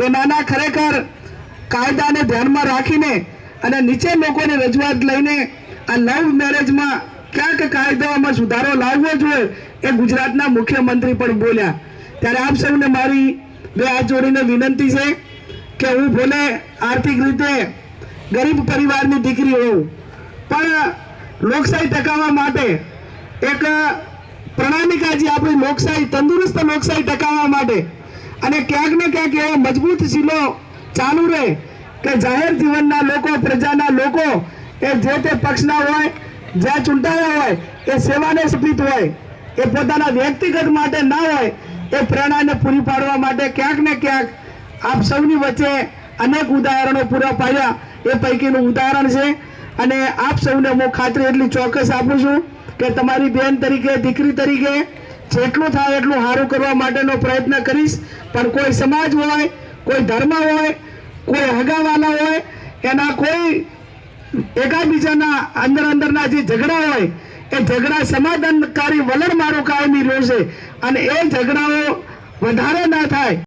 કે નાના ખરેખર કાયદાને ધ્યાનમાં રાખીને અને નીચે લોકોની રજૂઆત લઈને આ લવ મેરેજમાં ક્યાંક કાયદામાં સુધારો લાવવો જોઈએ એ ગુજરાતના મુખ્યમંત્રી પણ બોલ્યા. ત્યારે આપ સૌને મારી બે હાથ જોડીને વિનંતી છે કે હું ભલે આર્થિક રીતે ગરીબ પરિવારની દીકરી હોઉં, પણ લોકશાહી ટકાવવા માટે એક પ્રણાલિકા જે આપણી લોકશાહી, તંદુરસ્ત લોકશાહી ટકાવવા માટે અને ક્યાંક ને ક્યાંક એવો મજબૂત શીલો ચાલુ રહે કે જાહેર જીવનના લોકો, પ્રજાના લોકો, એ જે તે પક્ષના હોય, જ્યાં ચૂંટાયા હોય, એ સેવાને સમર્પિત હોય, એ પોતાના વ્યક્તિગત માટે ના હોય, એ પ્રેરણાને પૂરી પાડવા માટે ક્યાંક ને ક્યાંક આપ સૌની વચ્ચે અનેક ઉદાહરણો પૂરા પાડ્યા. એ પૈકીનું ઉદાહરણ છે. અને આપ સૌને હું ખાતરી એટલી ચોક્કસ આપું છું કે તમારી બેન તરીકે, દીકરી તરીકે જેટલું થાય એટલું સારું કરવા માટેનો પ્રયત્ન કરીશ. પણ કોઈ સમાજ હોય, કોઈ ધર્મ હોય, કોઈ હગાવાલા હોય, એના કોઈ એકાબીજાના અંદર અંદરના જે ઝઘડા હોય, એ ઝઘડા સમાધાનકારી વલણ મારું કાયમી રહેશે. અને એ ઝઘડાઓ વધારે ના થાય.